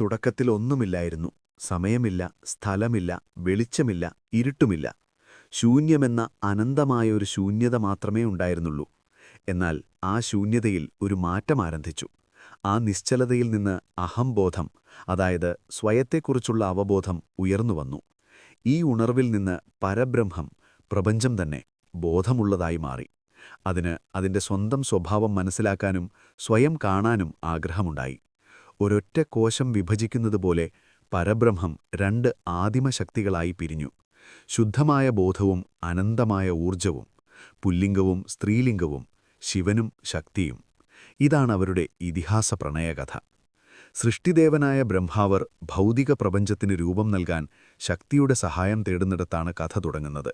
തുടക്കത്തിൽ ഒന്നുമില്ലായിരുന്നു. സമയമില്ല സ്ഥലമില്ല വെളിച്ചമില്ല ഇരുട്ടുമില്ല. ശൂന്യമെന്ന അനന്തമായ ഒരു ശൂന്യത മാത്രമേ ഉണ്ടായിരുന്നുള്ളൂ. എന്നാൽ ആ ശൂന്യതയിൽ ഒരു മാറ്റം ആരംഭിച്ചു. ആ നിശ്ചലതയിൽ നിന്ന് അഹംബോധം അതായത് സ്വയത്തെക്കുറിച്ചുള്ള അവബോധം ഉയർന്നുവന്നു ഈ ഉണർവിൽ നിന്ന് പരബ്രഹ്മം പ്രപഞ്ചം തന്നെ ബോധമുള്ളതായി മാറി. അതിന് അതിന്റെ സ്വന്തം സ്വഭാവം മനസ്സിലാക്കാനും സ്വയം കാണാനും ആഗ്രഹമുണ്ടായി. ഒരൊറ്റ കോശം വിഭജിക്കുന്നതുപോലെ പരബ്രഹ്മം രണ്ട് ആദിമശക്തികളായി പിരിഞ്ഞു. ശുദ്ധമായ ബോധവും അനന്തമായ ഊർജവും പുല്ലിംഗവും സ്ത്രീലിംഗവും ശിവനും ശക്തിയും. ഇതാണ് അവരുടെ ഇതിഹാസ പ്രണയകഥ. സൃഷ്ടിദേവനായ ബ്രഹ്മാവർ ഭൗതിക പ്രപഞ്ചത്തിന് രൂപം നൽകാൻ ശക്തിയുടെ സഹായം തേടുന്നിടത്താണ് കഥ തുടങ്ങുന്നത്.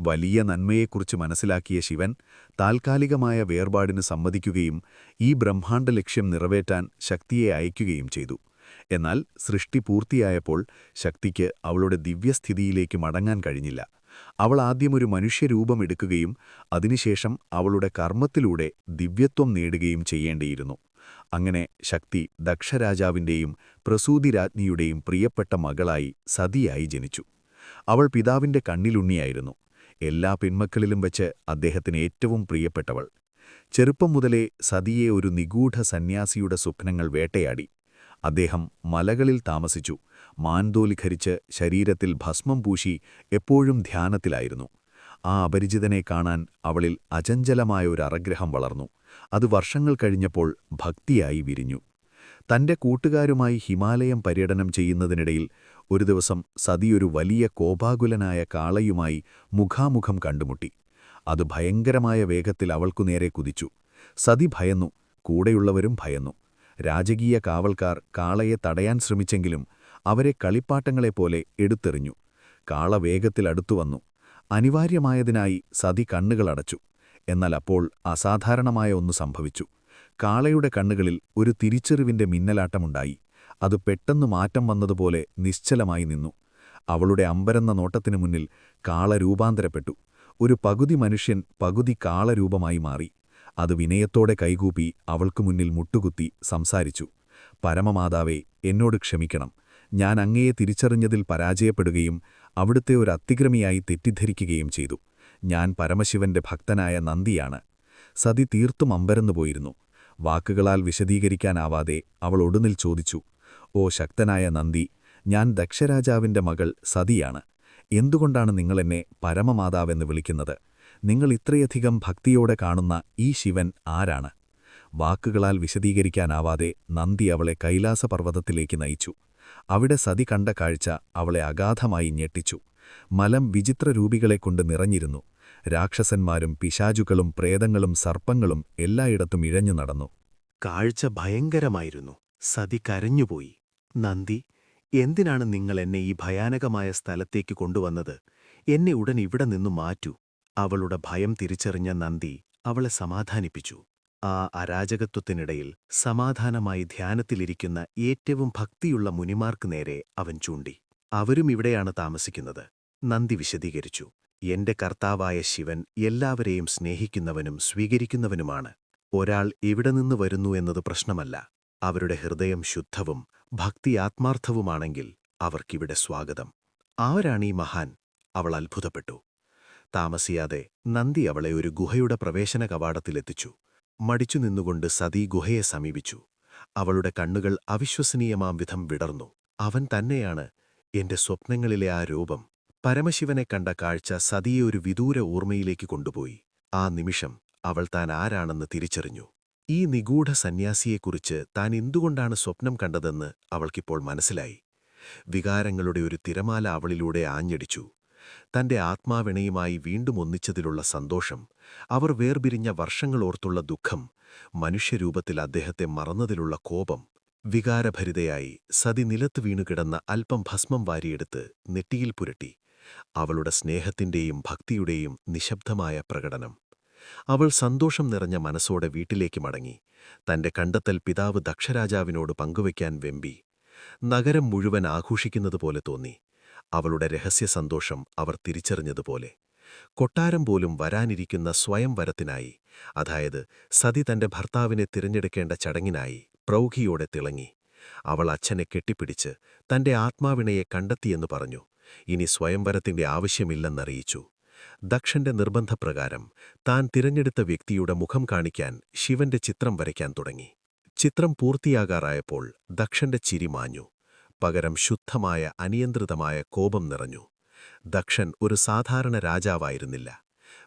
വലിയ നന്മയെക്കുറിച്ച് മനസ്സിലാക്കിയ ശിവൻ താൽക്കാലികമായ വേർപാടിന് സമ്മതിക്കുകയും ഈ ബ്രഹ്മാണ്ഡ ലക്ഷ്യം നിറവേറ്റാൻ ശക്തിയെ അയക്കുകയും ചെയ്തു. എന്നാൽ സൃഷ്ടി പൂർത്തിയായപ്പോൾ ശക്തിക്ക് അവളുടെ ദിവ്യസ്ഥിതിയിലേക്ക് മടങ്ങാൻ കഴിഞ്ഞില്ല. അവൾ ആദ്യം ഒരു മനുഷ്യരൂപം എടുക്കുകയും അതിനുശേഷം അവളുടെ കർമ്മത്തിലൂടെ ദിവ്യത്വം നേടുകയും ചെയ്യേണ്ടിയിരുന്നു. അങ്ങനെ ശക്തി ദക്ഷരാജാവിന്റെയും പ്രസൂതിരാജ്ഞിയുടെയും പ്രിയപ്പെട്ട മകളായി സതിയായി ജനിച്ചു. അവൾ പിതാവിന്റെ കണ്ണിലുണ്ണിയായിരുന്നു. എല്ലാ പെൺമക്കളിലും വച്ച് അദ്ദേഹത്തിന് ഏറ്റവും പ്രിയപ്പെട്ടവൾ. ചെറുപ്പം മുതലേ സതിയെ ഒരു നിഗൂഢ സന്യാസിയുടെ സ്വപ്നങ്ങൾ വേട്ടയാടി. അദ്ദേഹം മലകളിൽ താമസിച്ചു. മാൻതോലി മാൻതോലിഖരിച്ച് ശരീരത്തിൽ ഭസ്മം പൂശി എപ്പോഴും ധ്യാനത്തിലായിരുന്നു. ആ അപരിചിതനെ കാണാൻ അവളിൽ അചഞ്ചലമായ ഒരു അറഗ്രഹം വളർന്നു. അത് വർഷങ്ങൾ കഴിഞ്ഞപ്പോൾ ഭക്തിയായി വിരിഞ്ഞു. തന്റെ കൂട്ടുകാരുമായി ഹിമാലയം പര്യടനം ചെയ്യുന്നതിനിടയിൽ ഒരു ദിവസം സതിയൊരു വലിയ കോപാകുലനായ കാളയുമായി മുഖാമുഖം കണ്ടുമുട്ടി. അത് ഭയങ്കരമായ വേഗത്തിൽ അവൾക്കു നേരെ കുതിച്ചു. സതി ഭയന്നു കൂടെയുള്ളവരും ഭയന്നു. രാജകീയ കാവൽക്കാർ കാളയെ തടയാൻ ശ്രമിച്ചെങ്കിലും അവരെ കളിപ്പാട്ടങ്ങളെപ്പോലെ എടുത്തെറിഞ്ഞു. കാള വേഗത്തിൽ അടുത്തുവന്നു അനിവാര്യമായതിനായി സതി കണ്ണുകളടച്ചു എന്നാൽ അപ്പോൾ അസാധാരണമായ ഒന്ന് സംഭവിച്ചു. കാളയുടെ കണ്ണുകളിൽ ഒരു തിരിച്ചറിവിന്റെ മിന്നലാട്ടമുണ്ടായി. അത് പെട്ടെന്ന് മാറ്റം വന്നതുപോലെ നിശ്ചലമായി നിന്നു. അവളുടെ അമ്പരന്ന നോട്ടത്തിനു മുന്നിൽ കാള രൂപാന്തരപ്പെട്ടു ഒരു പകുതി മനുഷ്യൻ പകുതി കാളരൂപമായി മാറി. അത് വിനയത്തോടെ കൈകൂപ്പി അവൾക്കു മുന്നിൽ മുട്ടുകുത്തി സംസാരിച്ചു. പരമമാതാവേ എന്നോട് ക്ഷമിക്കണം. ഞാൻ അങ്ങയെ തിരിച്ചറിഞ്ഞതിൽ പരാജയപ്പെടുകയും അവിടുത്തെ ഒരു അത്തിക്രമിയായി തെറ്റിദ്ധരിക്കുകയും ചെയ്തു. ഞാൻ പരമശിവന്റെ ഭക്തനായ നന്ദിയാണ്. സതി തീർത്തും അമ്പരന്നുപോയിരുന്നു. വാക്കുകളാൽ വിശദീകരിക്കാനാവാതെ അവൾ ഒടുന്നിൽ ചോദിച്ചു ഓ ശക്തനായ നന്ദി. ഞാൻ ദക്ഷരാജാവിന്റെ മകൾ സതിയാണ്. എന്തുകൊണ്ടാണ് നിങ്ങളെന്നെ പരമമാതാവെന്ന് വിളിക്കുന്നത്? നിങ്ങൾ ഇത്രയധികം ഭക്തിയോടെ കാണുന്ന ഈ ശിവൻ ആരാണ്? വാക്കുകളാൽ വിശദീകരിക്കാനാവാതെ നന്ദി അവളെ കൈലാസപർവതത്തിലേക്ക് നയിച്ചു. അവിടെ സതി കണ്ട കാഴ്ച അവളെ അഗാധമായി ഞെട്ടിച്ചു. മലം വിചിത്രരൂപികളെക്കൊണ്ട് നിറഞ്ഞിരുന്നു. രാക്ഷസന്മാരും പിശാചുകളും പ്രേതങ്ങളും സർപ്പങ്ങളും എല്ലായിടത്തും ഇഴഞ്ഞു നടന്നു കാഴ്ച ഭയങ്കരമായിരുന്നു. സതി കരഞ്ഞുപോയി. നന്ദി. എന്തിനാണ് നിങ്ങൾ എന്നെ ഈ ഭയാനകമായ സ്ഥലത്തേക്ക് കൊണ്ടുവന്നത്? എന്നെ ഉടൻ ഇവിടെ നിന്നു മാറ്റൂ. അവളുടെ ഭയം തിരിച്ചറിഞ്ഞ നന്ദി അവളെ സമാധാനിപ്പിച്ചു. ആ അരാജകത്വത്തിനിടയിൽ സമാധാനമായി ധ്യാനത്തിലിരിക്കുന്ന ഏറ്റവും ഭക്തിയുള്ള മുനിമാർക്ക് നേരെ അവൻ ചൂണ്ടി. അവരും ഇവിടെയാണ് താമസിക്കുന്നത്. നന്ദി വിശദീകരിച്ചു. എന്റെ കർത്താവായ ശിവൻ എല്ലാവരെയും സ്നേഹിക്കുന്നവനും സ്വീകരിക്കുന്നവനുമാണ്. ഒരാൾ ഇവിടെ നിന്ന് വരുന്നു എന്നത് പ്രശ്നമല്ല. അവരുടെ ഹൃദയം ശുദ്ധവും ഭക്തി ആത്മാർത്ഥവുമാണെങ്കിൽ അവർക്കിവിടെ സ്വാഗതം. ആരാണീ മഹാൻ? അവൾ അത്ഭുതപ്പെട്ടു. താമസിയാതെ നന്ദി അവളെ ഒരു ഗുഹയുടെ പ്രവേശന കവാടത്തിലെത്തിച്ചു. മടിച്ചു നിന്നുകൊണ്ട് സതീ ഗുഹയെ സമീപിച്ചു. അവളുടെ കണ്ണുകൾ അവിശ്വസനീയമാം വിധം വിടർന്നു. അവൻ തന്നെയാണ് എന്റെ സ്വപ്നങ്ങളിലെ ആ രൂപം. പരമശിവനെ കണ്ട കാഴ്ച സതിയെ ഒരു വിദൂര ഓർമ്മയിലേക്ക് കൊണ്ടുപോയി. ആ നിമിഷം അവൾ താൻ ആരാണെന്ന് തിരിച്ചറിഞ്ഞു. ഈ നിഗൂഢ സന്യാസിയെക്കുറിച്ച് താൻ എന്തുകൊണ്ടാണ് സ്വപ്നം കണ്ടതെന്ന് അവൾക്കിപ്പോൾ മനസ്സിലായി. വികാരങ്ങളുടെ ഒരു തിരമാല അവളിലൂടെ ആഞ്ഞടിച്ചു. തന്റെ ആത്മാവിണയുമായി വീണ്ടും ഒന്നിച്ചതിലുള്ള സന്തോഷം അവർ വേർപിരിഞ്ഞ വർഷങ്ങളോർത്തുള്ള ദുഃഖം മനുഷ്യരൂപത്തിൽ അദ്ദേഹത്തെ മറന്നതിലുള്ള കോപം വികാരഭരിതയായി സതി നിലത്ത് വീണുകിടന്ന അല്പം ഭസ്മം വാരിയെടുത്ത് നെറ്റിയിൽ പുരട്ടി. അവളുടെ സ്നേഹത്തിന്റെയും ഭക്തിയുടെയും നിശബ്ദമായ പ്രകടനം. അവൾ സന്തോഷം നിറഞ്ഞ മനസ്സോടെ വീട്ടിലേക്ക് മടങ്ങി. തന്റെ കണ്ടെത്തൽ പിതാവ് ദക്ഷരാജാവിനോട് പങ്കുവയ്ക്കാൻ വെമ്പി. നഗരം മുഴുവൻ ആഘോഷിക്കുന്നതുപോലെ തോന്നി. അവളുടെ രഹസ്യ സന്തോഷം അവർ തിരിച്ചറിഞ്ഞതുപോലെ കൊട്ടാരം പോലും വരാനിരിക്കുന്ന സ്വയംവരത്തിനായി അതായത് സതി തന്റെ ഭർത്താവിനെ തിരഞ്ഞെടുക്കേണ്ട ചടങ്ങിനായി പ്രൗഢിയോടെ തിളങ്ങി. അവൾ അച്ഛനെ കെട്ടിപ്പിടിച്ച് തന്റെ ആത്മാവിണയെ കണ്ടെത്തിയെന്നു പറഞ്ഞു. ഇനി സ്വയംവരത്തിന്റെ ആവശ്യമില്ലെന്നറിയിച്ചു. ദക്ഷന്റെ നിർബന്ധപ്രകാരം താൻ തിരഞ്ഞെടുത്ത വ്യക്തിയുടെ മുഖം കാണിക്കാൻ ശിവന്റെ ചിത്രം വരയ്ക്കാൻ തുടങ്ങി. ചിത്രം പൂർത്തിയാകാറായപ്പോൾ ദക്ഷന്റെ ചിരി മാഞ്ഞു. പകരം ശുദ്ധമായ അനിയന്ത്രിതമായ കോപം നിറഞ്ഞു. ദക്ഷൻ ഒരു സാധാരണ രാജാവായിരുന്നില്ല.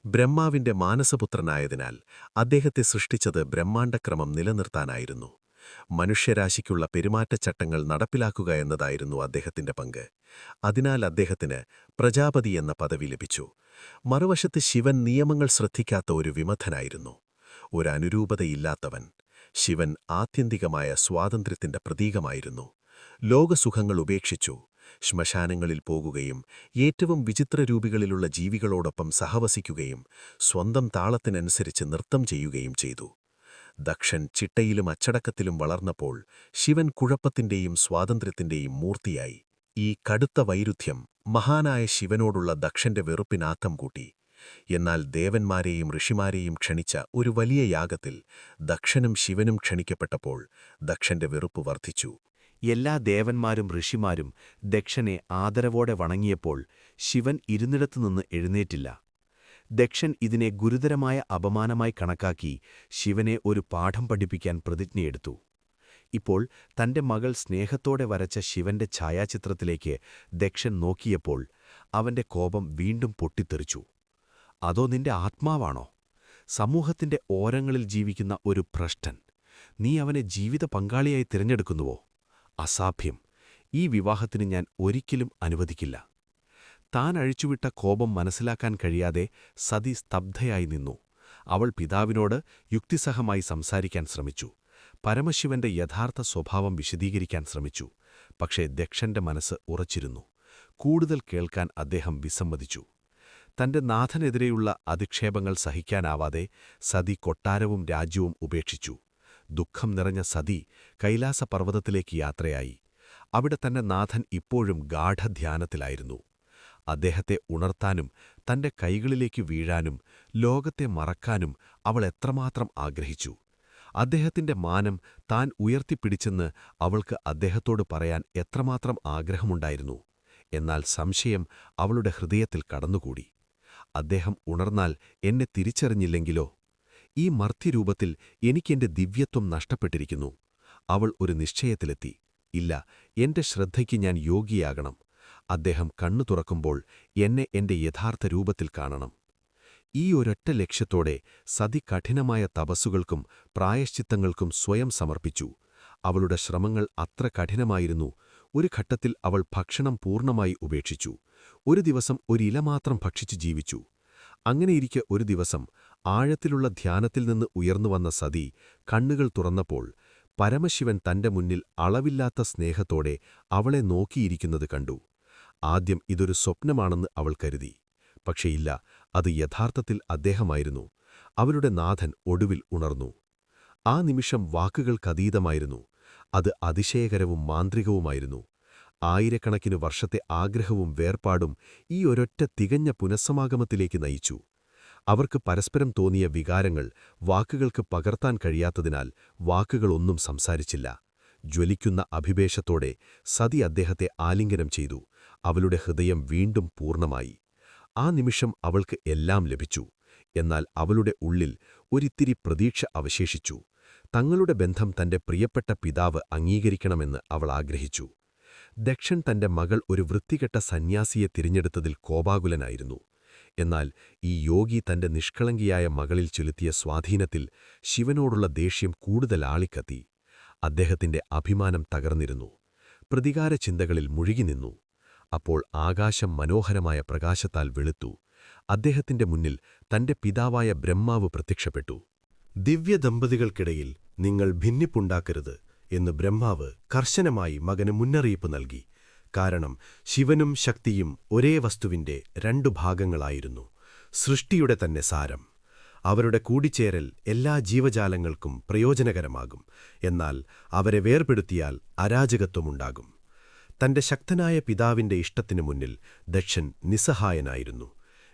ബ്രഹ്മാവിന്റെ മാനസപുത്രനായതിനാൽ അദ്ദേഹത്തെ സൃഷ്ടിച്ചത് ബ്രഹ്മാണ്ടക്രമം നിലനിർത്താനായിരുന്നു. മനുഷ്യരാശിക്കുള്ള പെരുമാറ്റച്ചട്ടങ്ങൾ നടപ്പിലാക്കുക എന്നതായിരുന്നു അദ്ദേഹത്തിന്റെ പങ്ക്. അതിനാൽ അദ്ദേഹത്തിന് പ്രജാപതി എന്ന പദവി ലഭിച്ചു. മറുവശത്ത് ശിവൻ നിയമങ്ങൾ ശ്രദ്ധിക്കാത്ത ഒരു വിമഥനായിരുന്നു ഒരനുരൂപതയില്ലാത്തവൻ ശിവൻ ആത്യന്തികമായ സ്വാതന്ത്ര്യത്തിന്റെ പ്രതീകമായിരുന്നു. ലോകസുഖങ്ങൾ ഉപേക്ഷിച്ചു ശ്മശാനങ്ങളിൽ പോകുകയും ഏറ്റവും വിചിത്രരൂപികളിലുള്ള ജീവികളോടൊപ്പം സഹവസിക്കുകയും സ്വന്തം താളത്തിനനുസരിച്ച് നൃത്തം ചെയ്യുകയും ചെയ്തു. ദക്ഷൻ ചിട്ടയിലും അച്ചടക്കത്തിലും വളർന്നപ്പോൾ ശിവൻ കുഴപ്പത്തിന്റെയും സ്വാതന്ത്ര്യത്തിന്റെയും മൂർത്തിയായി. ഈ കടുത്ത വൈരുദ്ധ്യം മഹാനായ ശിവനോടുള്ള ദക്ഷന്റെ വെറുപ്പിനാത്തം കൂട്ടി. എന്നാൽ ദേവന്മാരെയും ഋഷിമാരെയും ക്ഷണിച്ച ഒരു വലിയ യാഗത്തിൽ ദക്ഷനും ശിവനും ക്ഷണിക്കപ്പെട്ടപ്പോൾ ദക്ഷന്റെ വെറുപ്പ് വർദ്ധിച്ചു. എല്ലാ ദേവന്മാരും ഋഷിമാരും ദക്ഷനെ ആദരവോടെ വണങ്ങിയപ്പോൾ ശിവൻ ഇരുന്നിടത്തുനിന്ന് എഴുന്നേറ്റില്ല. ദക്ഷൻ ഇതിനെ ഗുരുതരമായ അപമാനമായി കണക്കാക്കി ശിവനെ ഒരു പാഠം പഠിപ്പിക്കാൻ പ്രതിജ്ഞയെടുത്തു. ഇപ്പോൾ തന്റെ മകൾ സ്നേഹത്തോടെ വരച്ച ശിവന്റെ ഛായാചിത്രത്തിലേക്ക് ദക്ഷൻ നോക്കിയപ്പോൾ അവന്റെ കോപം വീണ്ടും പൊട്ടിത്തെറിച്ചു. അതോ നിന്റെ ആത്മാവാണോ? സമൂഹത്തിന്റെ ഓരങ്ങളിൽ ജീവിക്കുന്ന ഒരു ഭ്രഷ്ടൻ. നീ അവനെ ജീവിത പങ്കാളിയായി തിരഞ്ഞെടുക്കുന്നുവോ? അസാഭ്യം ഈ വിവാഹത്തിന് ഞാൻ ഒരിക്കലും അനുവദിക്കില്ല. താൻ അഴിച്ചുവിട്ട കോപം മനസ്സിലാക്കാൻ കഴിയാതെ സതി സ്തബ്ധയായി നിന്നു. അവൾ പിതാവിനോട് യുക്തിസഹമായി സംസാരിക്കാൻ ശ്രമിച്ചു. പരമശിവന്റെ യഥാർത്ഥ സ്വഭാവം വിശദീകരിക്കാൻ ശ്രമിച്ചു. പക്ഷേ ദക്ഷന്റെ മനസ്സ് ഉറച്ചിരുന്നു. കൂടുതൽ കേൾക്കാൻ അദ്ദേഹം വിസമ്മതിച്ചു. തന്റെ നാഥനെതിരെയുള്ള അധിക്ഷേപങ്ങൾ സഹിക്കാനാവാതെ സതി കൊട്ടാരവും രാജ്യവും ഉപേക്ഷിച്ചു. ദുഃഖം നിറഞ്ഞ സതി കൈലാസപർവതത്തിലേക്ക് യാത്രയായി. അവിടെ തന്റെ നാഥൻ ഇപ്പോഴും ഗാഠധ്യാനത്തിലായിരുന്നു. അദ്ദേഹത്തെ ഉണർത്താനും തന്റെ കൈകളിലേക്ക് വീഴാനും ലോകത്തെ മറക്കാനും അവൾ എത്രമാത്രം ആഗ്രഹിച്ചു. അദ്ദേഹത്തിന്റെ മാനം താൻ ഉയർത്തിപ്പിടിച്ചെന്ന് അവൾക്ക് അദ്ദേഹത്തോട് പറയാൻ എത്രമാത്രം ആഗ്രഹമുണ്ടായിരുന്നു. എന്നാൽ സംശയം അവളുടെ ഹൃദയത്തിൽ കടന്നുകൂടി. അദ്ദേഹം ഉണർന്നാൽ എന്നെ തിരിച്ചറിഞ്ഞില്ലെങ്കിലോ? ഈ മർത്യരൂപത്തിൽ എനിക്കെന്റെ ദിവ്യത്വം നഷ്ടപ്പെട്ടിരിക്കുന്നു. അവൾ ഒരു നിശ്ചയത്തിലെത്തി. ഇല്ല എന്റെ ശ്രദ്ധയ്ക്ക് ഞാൻ യോഗിയാകണം അദ്ദേഹം കണ്ണു തുറക്കുമ്പോൾ എന്നെ എന്റെ യഥാർത്ഥ രൂപത്തിൽ കാണണം. ഈ ഒരൊറ്റ ലക്ഷ്യത്തോടെ സതി കഠിനമായ തപസ്സുകൾക്കും പ്രായശ്ചിത്തങ്ങൾക്കും സ്വയം സമർപ്പിച്ചു. അവളുടെ ശ്രമങ്ങൾ അത്ര കഠിനമായിരുന്നു. ഒരു ഘട്ടത്തിൽ അവൾ ഭക്ഷണം പൂർണമായി ഉപേക്ഷിച്ചു. ഒരു ദിവസം ഒരില മാത്രം ഭക്ഷിച്ചു ജീവിച്ചു. അങ്ങനെയിരിക്കെ ഒരു ദിവസം ആഴത്തിലുള്ള ധ്യാനത്തിൽ നിന്ന് ഉയർന്നുവന്ന സതി കണ്ണുകൾ തുറന്നപ്പോൾ പരമശിവൻ തന്റെ മുന്നിൽ അളവില്ലാത്ത സ്നേഹത്തോടെ അവളെ നോക്കിയിരിക്കുന്നത് കണ്ടു. ആദ്യം ഇതൊരു സ്വപ്നമാണെന്ന് അവൾ കരുതി. പക്ഷേ ഇല്ല അത് യഥാർത്ഥത്തിൽ അദ്ദേഹമായിരുന്നു. അവരുടെ നാഥൻ ഒടുവിൽ ഉണർന്നു. ആ നിമിഷം വാക്കുകൾക്കതീതമായിരുന്നു. അത് അതിശയകരവും മാന്ത്രികവുമായിരുന്നു. ആയിരക്കണക്കിനു വർഷത്തെ ആഗ്രഹവും വേർപാടും ഈ ഒരൊറ്റ തികഞ്ഞ പുനഃസമാഗമത്തിലേക്ക് നയിച്ചു. അവർക്ക് പരസ്പരം തോന്നിയ വികാരങ്ങൾ വാക്കുകൾക്ക് പകർത്താൻ കഴിയാത്തതിനാൽ വാക്കുകളൊന്നും സംസാരിച്ചില്ല. ജ്വലിക്കുന്ന അഭിവേശത്തോടെ സതി അദ്ദേഹത്തെ ആലിംഗനം ചെയ്തു. അവളുടെ ഹൃദയം വീണ്ടും പൂർണമായി. ആ നിമിഷം അവൾക്ക് എല്ലാം ലഭിച്ചു. എന്നാൽ അവളുടെ ഉള്ളിൽ ഒരിത്തിരി പ്രതീക്ഷ അവശേഷിച്ചു. തങ്ങളുടെ ബന്ധം തന്റെ പ്രിയപ്പെട്ട പിതാവ് അംഗീകരിക്കണമെന്ന് അവൾ ആഗ്രഹിച്ചു. ദക്ഷൻ തന്റെ മകൾ ഒരു വൃത്തികെട്ട സന്യാസിയെ തിരഞ്ഞെടുത്തതിൽ കോപാകുലനായിരുന്നു. എന്നാൽ ഈ യോഗി തന്റെ നിഷ്കളങ്കിയായ മകളിൽ ചെലുത്തിയ സ്വാധീനത്തിൽ ശിവനോടുള്ള ദേഷ്യം കൂടുതൽ ആളിക്കത്തി. അദ്ദേഹത്തിന്റെ അഭിമാനം തകർന്നിരുന്നു. പ്രതികാര ചിന്തകളിൽ മുഴുകിനിന്നു. അപ്പോൾ ആകാശം മനോഹരമായ പ്രകാശത്താൽ വെളുത്തു. അദ്ദേഹത്തിന്റെ മുന്നിൽ തന്റെ പിതാവായ ബ്രഹ്മാവ് പ്രത്യക്ഷപ്പെട്ടു. ദിവ്യ ദമ്പതികൾക്കിടയിൽ നിങ്ങൾ ഭിന്നിപ്പുണ്ടാക്കരുത് എന്ന് ബ്രഹ്മാവ് കർശനമായി മകന് മുന്നറിയിപ്പ് നൽകി. കാരണം ശിവനും ശക്തിയും ഒരേ വസ്തുവിന്റെ രണ്ടു ഭാഗങ്ങളായിരുന്നു. സൃഷ്ടിയുടെ തന്നെ സാരം. അവരുടെ കൂടിച്ചേരൽ എല്ലാ ജീവജാലങ്ങൾക്കും പ്രയോജനകരമാകും. എന്നാൽ അവരെ വേർപെടുത്തിയാൽ അരാജകത്വമുണ്ടാകും. തന്റെ ശക്തനായ പിതാവിന്റെ ഇഷ്ടത്തിനു മുന്നിൽ ദക്ഷൻ നിസ്സഹായനായിരുന്നു.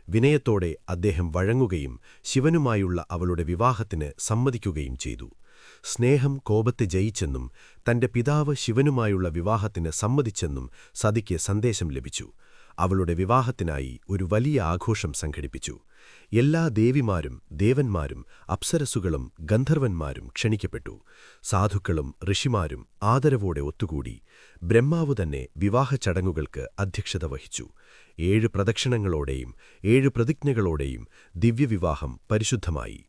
വിനയത്തോടെ അദ്ദേഹം വഴങ്ങുകയും ശിവനുമായുള്ള അവളുടെ വിവാഹത്തിന് സമ്മതിക്കുകയും ചെയ്തു. സ്നേഹം കോപത്തെ ജയിച്ചെന്നും തന്റെ പിതാവ് ശിവനുമായുള്ള വിവാഹത്തിന് സമ്മതിച്ചെന്നും സതിക്ക് സന്ദേശം ലഭിച്ചു. അവളുടെ വിവാഹത്തിനായി ഒരു വലിയ ആഘോഷം സംഘടിപ്പിച്ചു. എല്ലാ ദേവിമാരും ദേവന്മാരും അപ്സരസുകളും ഗന്ധർവന്മാരും ക്ഷണിക്കപ്പെട്ടു. സാധുക്കളും ഋഷിമാരും ആദരവോടെ ഒത്തുകൂടി. ബ്രഹ്മാവു തന്നെ വിവാഹ ചടങ്ങുകൾക്ക് അധ്യക്ഷത വഹിച്ചു. ഏഴ് പ്രദക്ഷിണങ്ങളോടെയും ഏഴ് പ്രതിജ്ഞകളോടെയും ദിവ്യവിവാഹം പരിശുദ്ധമായി.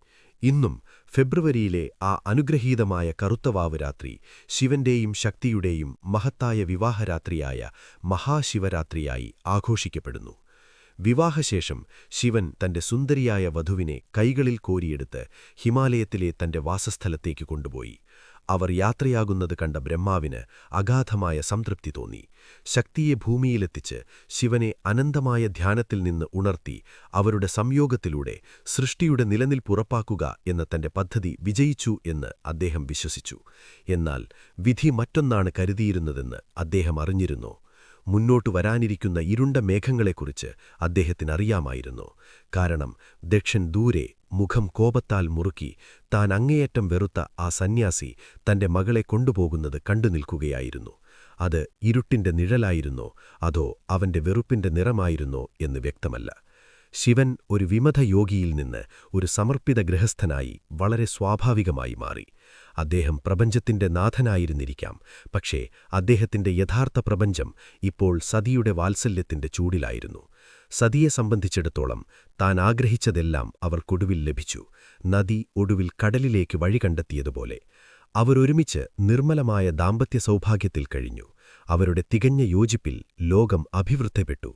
ഇന്നും ഫെബ്രുവരിയിലെ ആ അനുഗ്രഹീതമായ കറുത്തവാവ് രാത്രി ശിവന്റെയും ശക്തിയുടെയും മഹത്തായ വിവാഹരാത്രിയായ മഹാശിവരാത്രിയായി ആഘോഷിക്കപ്പെടുന്നു. വിവാഹശേഷം ശിവൻ തന്റെ സുന്ദരിയായ വധുവിനെ കൈകളിൽ കോരിയെടുത്ത് ഹിമാലയത്തിലെ തന്റെ വാസസ്ഥലത്തേക്ക് കൊണ്ടുപോയി. അവർ യാത്രയാകുന്നത് കണ്ട ബ്രഹ്മാവിന് അഗാധമായ സംതൃപ്തി തോന്നി. ശക്തിയെ ഭൂമിയിലെത്തിച്ച് ശിവനെ അനന്തമായ ധ്യാനത്തിൽ നിന്ന് ഉണർത്തി അവരുടെ സംയോഗത്തിലൂടെ സൃഷ്ടിയുടെ നിലനിൽപ്പുറപ്പാക്കുക എന്ന തന്റെ പദ്ധതി വിജയിച്ചു എന്ന് അദ്ദേഹം വിശ്വസിച്ചു. എന്നാൽ വിധി മറ്റൊന്നാണ് കരുതിയിരുന്നതെന്ന് അദ്ദേഹം അറിഞ്ഞിരുന്നോ. മുന്നോട്ടു വരാനിരിക്കുന്ന ഇരുണ്ട മേഘങ്ങളെക്കുറിച്ച് അദ്ദേഹത്തിനറിയാമായിരുന്നു. കാരണം ദക്ഷൻ ദൂരെ മുഖം കോപത്താൽ മുറുക്കി താൻ അങ്ങേയറ്റം വെറുത്ത ആ സന്യാസി തന്റെ മകളെ കൊണ്ടുപോകുന്നത് കണ്ടുനിൽക്കുകയായിരുന്നു അത് ഇരുട്ടിന്റെ നിഴലായിരുന്നോ? അതോ അവന്റെ വെറുപ്പിന്റെ നിറമായിരുന്നോ എന്ന് വ്യക്തമല്ല. ശിവൻ ഒരു വിമത യോഗിയിൽ നിന്ന് ഒരു സമർപ്പിത ഗൃഹസ്ഥനായി വളരെ സ്വാഭാവികമായി മാറി. അദ്ദേഹം പ്രപഞ്ചത്തിന്റെ നാഥനായിരുന്നിരിക്കാം. പക്ഷേ അദ്ദേഹത്തിന്റെ യഥാർത്ഥ പ്രപഞ്ചം ഇപ്പോൾ സതിയുടെ വാത്സല്യത്തിന്റെ ചൂടിലായിരുന്നു. സതിയെ സംബന്ധിച്ചിടത്തോളം താൻ ആഗ്രഹിച്ചതെല്ലാം അവർക്കൊടുവിൽ ലഭിച്ചു. നദി ഒടുവിൽ കടലിലേക്ക് വഴി കണ്ടെത്തിയതുപോലെ. അവരൊരുമിച്ച് നിർമ്മലമായ ദാമ്പത്യ സൗഭാഗ്യത്തിൽ കഴിഞ്ഞു. അവരുടെ തികഞ്ഞ യോജിപ്പിൽ ലോകം അഭിവൃദ്ധിപ്പെട്ടു.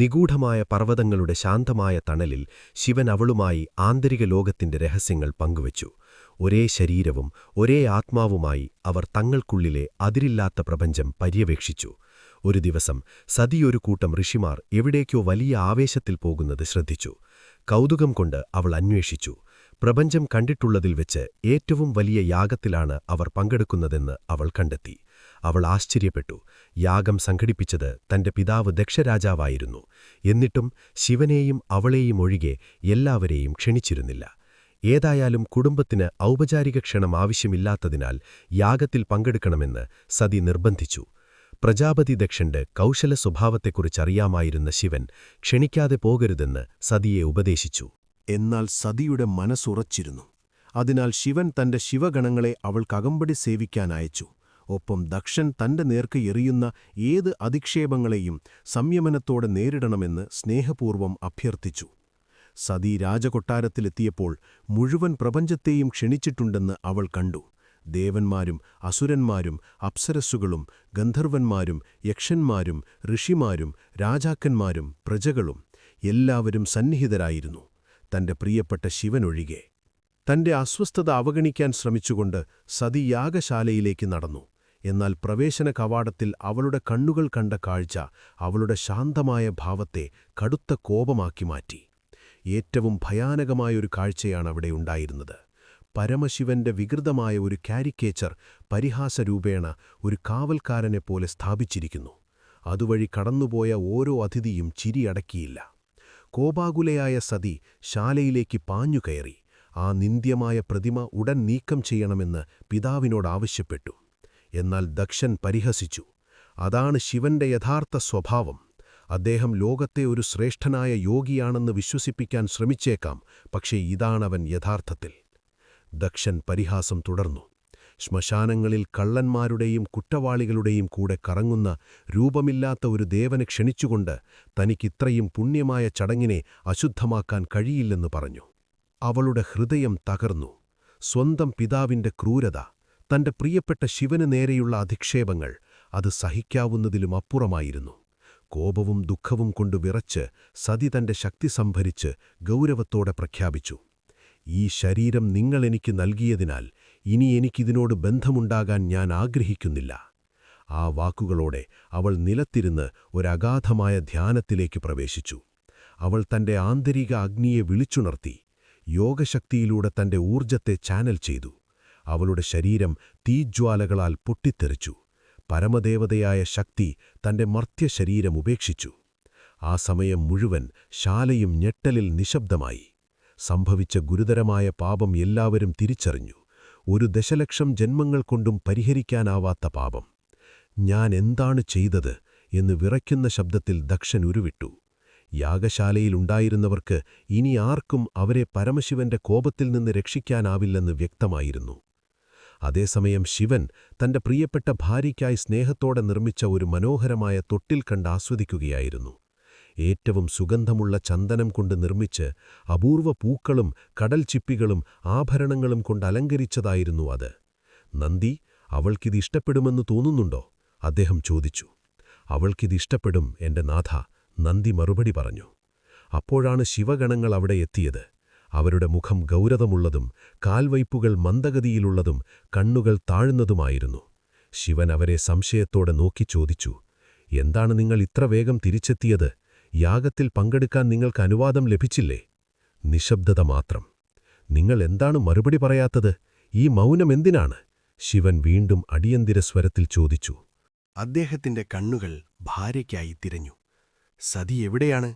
നിഗൂഢമായ പർവതങ്ങളുടെ ശാന്തമായ തണലിൽ ശിവൻ അവളുമായി ആന്തരിക ലോകത്തിന്റെ രഹസ്യങ്ങൾ പങ്കുവച്ചു. ഒരേ ശരീരവും ഒരേ ആത്മാവുമായി അവർ തങ്ങൾക്കുള്ളിലെ അതിരില്ലാത്ത പ്രപഞ്ചം പര്യവേക്ഷിച്ചു. ഒരു ദിവസം സതിയൊരു കൂട്ടം ഋഷിമാർ എവിടേക്കോ വലിയ ആവേശത്തിൽ പോകുന്നത് ശ്രദ്ധിച്ചു. കൗതുകം കൊണ്ട് അവൾ അന്വേഷിച്ചു. പ്രപഞ്ചം കണ്ടിട്ടുള്ളതിൽ വെച്ച് ഏറ്റവും വലിയ യാഗത്തിലാണ് അവർ പങ്കെടുക്കുന്നതെന്ന് അവൾ കണ്ടെത്തി. അവൾ ആശ്ചര്യപ്പെട്ടു. യാഗം സംഘടിപ്പിച്ചത് തന്റെ പിതാവ് ദക്ഷരാജാവായിരുന്നു. എന്നിട്ടും ശിവനെയും അവളെയും ഒഴികെ എല്ലാവരെയും ക്ഷണിച്ചിരുന്നില്ല. ഏതായാലും കുടുംബത്തിന് ഔപചാരിക ക്ഷണം ആവശ്യമില്ലാത്തതിനാൽ യാഗത്തിൽ പങ്കെടുക്കണമെന്ന് സതി നിർബന്ധിച്ചു. പ്രജാപതി ദക്ഷന്റെ കൗശല സ്വഭാവത്തെക്കുറിച്ചറിയാമായിരുന്ന ശിവൻ ക്ഷണിക്കാതെ പോകരുതെന്ന് സതിയെ ഉപദേശിച്ചു. എന്നാൽ സതിയുടെ മനസ്സുറച്ചിരുന്നു. അതിനാൽ ശിവൻ തന്റെ ശിവഗണങ്ങളെ അവൾക്കകമ്പടി സേവിക്കാനയച്ചു ഒപ്പം ദക്ഷൻ തന്റെ നേർക്ക് എറിയുന്ന ഏത് അധിക്ഷേപങ്ങളെയും സംയമനത്തോടെ നേരിടണമെന്ന് സ്നേഹപൂർവം അഭ്യർത്ഥിച്ചു. സതി രാജകൊട്ടാരത്തിലെത്തിയപ്പോൾ മുഴുവൻ പ്രപഞ്ചത്തെയും ക്ഷണിച്ചിട്ടുണ്ടെന്ന് അവൾ കണ്ടു. ദേവന്മാരും അസുരന്മാരും അപ്സരസ്സുകളും ഗന്ധർവന്മാരും യക്ഷന്മാരും ഋഷിമാരും രാജാക്കന്മാരും പ്രജകളും എല്ലാവരും സന്നിഹിതരായിരുന്നു. തന്റെ പ്രിയപ്പെട്ട ശിവനൊഴികെ. തന്റെ അസ്വസ്ഥത അവഗണിക്കാൻ ശ്രമിച്ചുകൊണ്ട് സതി യാഗശാലയിലേക്ക് നടന്നു. എന്നാൽ പ്രവേശന കവാടത്തിൽ അവളുടെ കണ്ണുകൾ കണ്ട കാഴ്ച അവളുടെ ശാന്തമായ ഭാവത്തെ കടുത്ത കോപമാക്കി മാറ്റി. ഏറ്റവും ഭയാനകമായൊരു കാഴ്ചയാണ് അവിടെ ഉണ്ടായിരുന്നത്. പരമശിവന്റെ വികൃതമായ ഒരു കാരിക്കേച്ചർ പരിഹാസരൂപേണ ഒരു കാവൽക്കാരനെ പോലെ സ്ഥാപിച്ചിരിക്കുന്നു. അതുവഴി കടന്നുപോയ ഓരോ അതിഥിയും ചിരിയടക്കിയില്ല കോപാകുലയായ സതി ശാലയിലേക്ക് പാഞ്ഞുകയറി. ആ നിന്ദ്യമായ പ്രതിമ ഉടൻ നീക്കം ചെയ്യണമെന്ന് പിതാവിനോട് ആവശ്യപ്പെട്ടു. എന്നാൽ ദക്ഷൻ പരിഹസിച്ചു. അതാണ് ശിവന്റെ യഥാർത്ഥ സ്വഭാവം. അദ്ദേഹം ലോകത്തെ ഒരു ശ്രേഷ്ഠനായ യോഗിയാണെന്ന് വിശ്വസിപ്പിക്കാൻ ശ്രമിച്ചേക്കാം പക്ഷേ ഇതാണവൻ യഥാർത്ഥത്തിൽ. ദക്ഷൻ പരിഹാസം തുടർന്നു. ശ്മശാനങ്ങളിൽ കള്ളന്മാരുടെയും കുറ്റവാളികളുടെയും കൂടെ കറങ്ങുന്ന രൂപമില്ലാത്ത ഒരു ദേവനെ ക്ഷണിച്ചുകൊണ്ട് തനിക്കിത്രയും പുണ്യമായ ചടങ്ങിനെ അശുദ്ധമാക്കാൻ കഴിയില്ലെന്ന് പറഞ്ഞു. അവളുടെ ഹൃദയം തകർന്നു. സ്വന്തം പിതാവിന്റെ ക്രൂരത. തന്റെ പ്രിയപ്പെട്ട ശിവന് നേരെയുള്ള അധിക്ഷേപങ്ങൾ അത് സഹിക്കാവുന്നതിലും അപ്പുറമായിരുന്നു. കോപവും ദുഃഖവും കൊണ്ട് വിറച്ച് സതി തന്റെ ശക്തി സംഭരിച്ച് ഗൗരവത്തോടെ പ്രഖ്യാപിച്ചു. ഈ ശരീരം നിങ്ങളെനിക്ക് നൽകിയതിനാൽ ഇനി എനിക്കിതിനോട് ബന്ധമുണ്ടാകാൻ ഞാൻ ആഗ്രഹിക്കുന്നില്ല. ആ വാക്കുകളോടെ അവൾ നിലത്തിരുന്ന് ഒരഗാധമായ ധ്യാനത്തിലേക്ക് പ്രവേശിച്ചു. അവൾ തന്റെ ആന്തരിക അഗ്നിയെ വിളിച്ചുണർത്തി യോഗശക്തിയിലൂടെ തന്റെ ഊർജത്തെ ചാനൽ ചെയ്തു. അവളുടെ ശരീരം തീജ്വാലകളാൽ പൊട്ടിത്തെറിച്ചു. പരമദേവതയായ ശക്തി തന്റെ മർത്യശരീരം ഉപേക്ഷിച്ചു. ആ സമയം മുഴുവൻ ശാലയും ഞെട്ടലിൽ നിശബ്ദമായി. സംഭവിച്ച ഗുരുതരമായ പാപം എല്ലാവരും തിരിച്ചറിഞ്ഞു. ഒരു ദശലക്ഷം ജന്മങ്ങൾ കൊണ്ടും പരിഹരിക്കാനാവാത്ത പാപം. ഞാൻ എന്താണ് ചെയ്തത് എന്ന് വിറയ്ക്കുന്ന ശബ്ദത്തിൽ ദക്ഷൻ ഉരുവിട്ടു. യാഗശാലയിലുണ്ടായിരുന്നവർക്ക് ഇനി ആർക്കും അവരെ പരമശിവന്റെ കോപത്തിൽ നിന്ന് രക്ഷിക്കാനാവില്ലെന്ന് വ്യക്തമായിരുന്നു. അതേസമയം ശിവൻ തന്റെ പ്രിയപ്പെട്ട ഭാര്യയ്ക്കായി സ്നേഹത്തോടെ നിർമ്മിച്ച ഒരു മനോഹരമായ തൊട്ടിൽ കണ്ട് ആസ്വദിക്കുകയായിരുന്നു. ഏറ്റവും സുഗന്ധമുള്ള ചന്ദനം കൊണ്ട് നിർമ്മിച്ച് അപൂർവ പൂക്കളും കടൽ ചിപ്പികളും ആഭരണങ്ങളും കൊണ്ട് അലങ്കരിച്ചതായിരുന്നു അത്. നന്ദി അവൾക്കിത് ഇഷ്ടപ്പെടുമെന്ന് തോന്നുന്നുണ്ടോ? അദ്ദേഹം ചോദിച്ചു. അവൾക്കിത് ഇഷ്ടപ്പെടും എന്റെ നാഥ നന്ദി മറുപടി പറഞ്ഞു. അപ്പോഴാണ് ശിവഗണങ്ങൾ അവിടെ എത്തിയത്. അവരുടെ മുഖം ഗൗരവമുള്ളതും കാൽവയ്പ്പുകൾ മന്ദഗതിയിലുള്ളതും കണ്ണുകൾ താഴ്ന്നതുമായിരുന്നു. ശിവൻ അവരെ സംശയത്തോടെ നോക്കി ചോദിച്ചു എന്താണ് നിങ്ങൾ ഇത്ര വേഗം തിരിച്ചെത്തിയത്? യാഗത്തിൽ പങ്കെടുക്കാൻ നിങ്ങൾക്ക് അനുവാദം ലഭിച്ചില്ലേ? നിശബ്ദത മാത്രം. നിങ്ങൾ എന്താണ് മറുപടി പറയാത്തത്? ഈ മൗനം എന്തിനാണ്? ശിവൻ വീണ്ടും അടിയന്തിര സ്വരത്തിൽ ചോദിച്ചു. അദ്ദേഹത്തിന്റെ കണ്ണുകൾ ഭാര്യയ്ക്കായി തിരഞ്ഞു. സതി എവിടെയാണ്?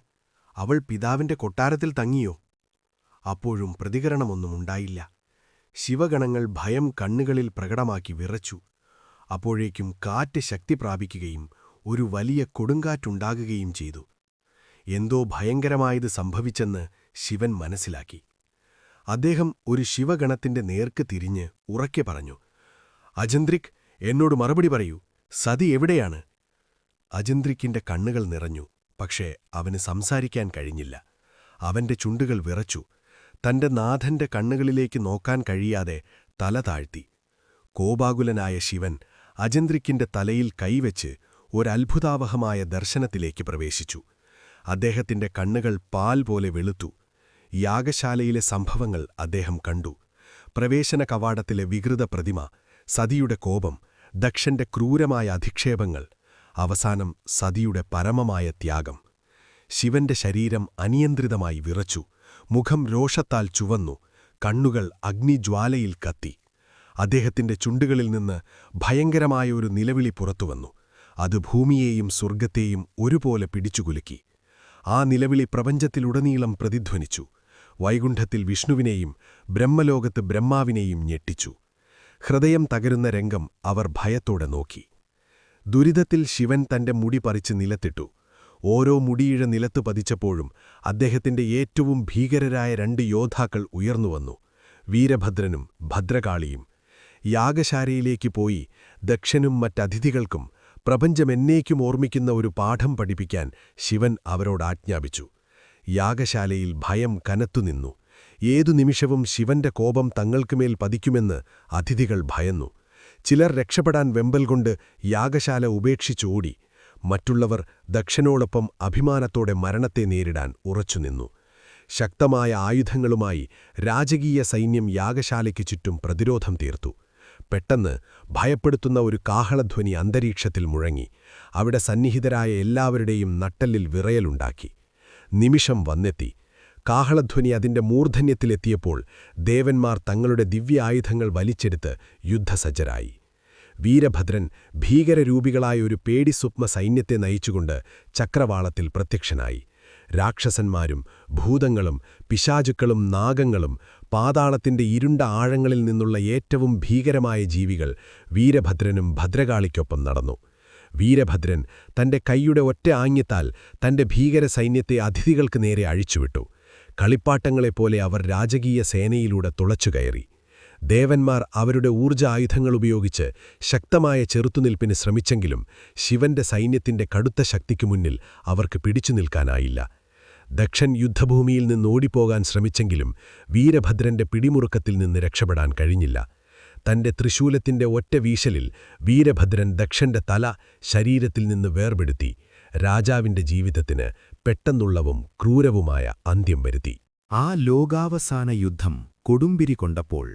അവൾ പിതാവിന്റെ കൊട്ടാരത്തിൽ തങ്ങിയോ? അപ്പോഴും പ്രതികരണമൊന്നും ഉണ്ടായില്ല. ശിവഗണങ്ങൾ ഭയം കണ്ണുകളിൽ പ്രകടമാക്കി വിറച്ചു. അപ്പോഴേക്കും കാറ്റ് ശക്തി പ്രാപിക്കുകയും ഒരു വലിയ കൊടുങ്കാറ്റുണ്ടാകുകയും ചെയ്തു. എന്തോ ഭയങ്കരമായത് സംഭവിച്ചെന്ന് ശിവൻ മനസ്സിലാക്കി. അദ്ദേഹം ഒരു ശിവഗണത്തിന്റെ നേർക്ക് തിരിഞ്ഞ് ഉറക്കെ പറഞ്ഞു അജന്ത്രിക് എന്നോട് മറുപടി പറയൂ. സതി എവിടെയാണ്? അജന്ത്രിക്കിന്റെ കണ്ണുകൾ നിറഞ്ഞു പക്ഷേ അവന് സംസാരിക്കാൻ കഴിഞ്ഞില്ല. അവന്റെ ചുണ്ടുകൾ വിറച്ചു. തന്റെ നാഥന്റെ കണ്ണുകളിലേക്ക് നോക്കാൻ കഴിയാതെ തല താഴ്ത്തി. കോപാകുലനായ ശിവൻ അജന്ത്രിക്കിന്റെ തലയിൽ കൈവച്ച് ഒരത്ഭുതാവഹമായ ദർശനത്തിലേക്ക് പ്രവേശിച്ചു. അദ്ദേഹത്തിന്റെ കണ്ണുകൾ പാൽ പോലെ വെളുത്തു. യാഗശാലയിലെ സംഭവങ്ങൾ അദ്ദേഹം കണ്ടു. പ്രവേശന കവാടത്തിലെ വികൃത പ്രതിമ സതിയുടെ കോപം ദക്ഷന്റെ ക്രൂരമായ അധിക്ഷേപങ്ങൾ അവസാനം സതിയുടെ പരമമായ ത്യാഗം. ശിവന്റെ ശരീരം അനിയന്ത്രിതമായി വിറച്ചു. മുഖം രോഷത്താൽ ചുവന്നു. കണ്ണുകൾ അഗ്നിജ്വാലയിൽ കത്തി. അദ്ദേഹത്തിന്റെ ചുണ്ടുകളിൽ നിന്ന് ഭയങ്കരമായ ഒരു നിലവിളി പുറത്തുവന്നു. അത് ഭൂമിയെയും സ്വർഗത്തെയും ഒരുപോലെ പിടിച്ചുകുലുക്കി. ആ നിലവിളി പ്രപഞ്ചത്തിലുടനീളം പ്രതിധ്വനിച്ചു. വൈകുണ്ഠത്തിൽ വിഷ്ണുവിനെയും ബ്രഹ്മലോകത്ത് ബ്രഹ്മാവിനെയും ഞെട്ടിച്ചു. ഹൃദയം തകരുന്ന രംഗം അവർ ഭയത്തോടെ നോക്കി. ദുരിതത്തിൽ ശിവൻ തന്റെ മുടി പറിച്ച് നിലത്തിട്ടു. ഓരോ മുടിയിഴ നിലത്ത് പതിച്ചപ്പോഴും അദ്ദേഹത്തിന്റെ ഏറ്റവും ഭീകരരായ രണ്ട് യോദ്ധാക്കൾ ഉയർന്നുവന്നു വീരഭദ്രനും ഭദ്രകാളിയും. യാഗശാലയിലേക്ക് പോയി ദക്ഷനും മറ്റതിഥികൾക്കും പ്രപഞ്ചമെന്നേക്കും ഓർമ്മിക്കുന്ന ഒരു പാഠം പഠിപ്പിക്കാൻ ശിവൻ അവരോട് ആജ്ഞാപിച്ചു. യാഗശാലയിൽ ഭയം കനത്തുനിന്നു ഏതു നിമിഷവും ശിവന്റെ കോപം തങ്ങൾക്കുമേൽ പതിക്കുമെന്ന് അതിഥികൾ ഭയന്നു. ചിലർ രക്ഷപ്പെടാൻ വെമ്പൽ കൊണ്ട് യാഗശാല ഉപേക്ഷിച്ചോടി. മറ്റുള്ളവർ ദക്ഷനോടൊപ്പം അഭിമാനത്തോടെ മരണത്തെ നേരിടാൻ ഉറച്ചുനിന്നു. ശക്തമായ ആയുധങ്ങളുമായി രാജകീയ സൈന്യം യാഗശാലയ്ക്ക് ചുറ്റും പ്രതിരോധം തീർത്തു. പെട്ടെന്ന് ഭയപ്പെടുത്തുന്ന ഒരു കാഹളധ്വനി അന്തരീക്ഷത്തിൽ മുഴങ്ങി. അവിടെ സന്നിഹിതരായ എല്ലാവരുടെയും നട്ടലിൽ വിറയലുണ്ടാക്കി. നിമിഷം വന്നെത്തി. കാഹളധ്വനി അതിന്റെ മൂർധന്യത്തിലെത്തിയപ്പോൾ ദേവന്മാർ തങ്ങളുടെ ദിവ്യ ആയുധങ്ങൾ വലിച്ചെടുത്ത് യുദ്ധസജ്ജരായി. വീരഭദ്രൻ ഭീകരരൂപികളായ ഒരു പേടിസ്വപ്ന സൈന്യത്തെ നയിച്ചുകൊണ്ട് ചക്രവാളത്തിൽ പ്രത്യക്ഷനായി. രാക്ഷസന്മാരും ഭൂതങ്ങളും പിശാചുക്കളും നാഗങ്ങളും പാതാളത്തിന്റെ ഇരുണ്ട ആഴങ്ങളിൽ നിന്നുള്ള ഏറ്റവും ഭീകരമായ ജീവികൾ വീരഭദ്രനും ഭദ്രകാളിക്കൊപ്പം നടന്നു. വീരഭദ്രൻ തന്റെ കൈയുടെ ഒറ്റ ആംഗ്യത്താൽ തന്റെ ഭീകര സൈന്യത്തെ അതിഥികൾക്ക് നേരെ അഴിച്ചുവിട്ടു. കളിപ്പാട്ടങ്ങളെപ്പോലെ അവർ രാജകീയ സേനയിലൂടെ തുളച്ചുകയറി. ദേവന്മാർ അവരുടെ ഊർജ ആയുധങ്ങൾ ഉപയോഗിച്ച് ശക്തമായ ചെറുത്തുനിൽപ്പിന് ശ്രമിച്ചെങ്കിലും ശിവന്റെ സൈന്യത്തിന്റെ കടുത്ത ശക്തിക്കു മുന്നിൽ അവർക്ക് പിടിച്ചു നിൽക്കാനായില്ല. ദക്ഷൻ യുദ്ധഭൂമിയിൽ നിന്ന് ഓടിപ്പോകാൻ ശ്രമിച്ചെങ്കിലും വീരഭദ്രന്റെ പിടിമുറുക്കത്തിൽ നിന്ന് രക്ഷപ്പെടാൻ കഴിഞ്ഞില്ല. തന്റെ തൃശൂലത്തിന്റെ ഒറ്റ വീശലിൽ വീരഭദ്രൻ ദക്ഷന്റെ തല ശരീരത്തിൽ നിന്ന് വേർപെടുത്തി രാജാവിന്റെ ജീവിതത്തിന് പെട്ടെന്നുള്ളവും ക്രൂരവുമായ അന്ത്യം വരുത്തി. ആ ലോകാവസാന യുദ്ധം കൊടുമ്പിരി കൊണ്ടപ്പോൾ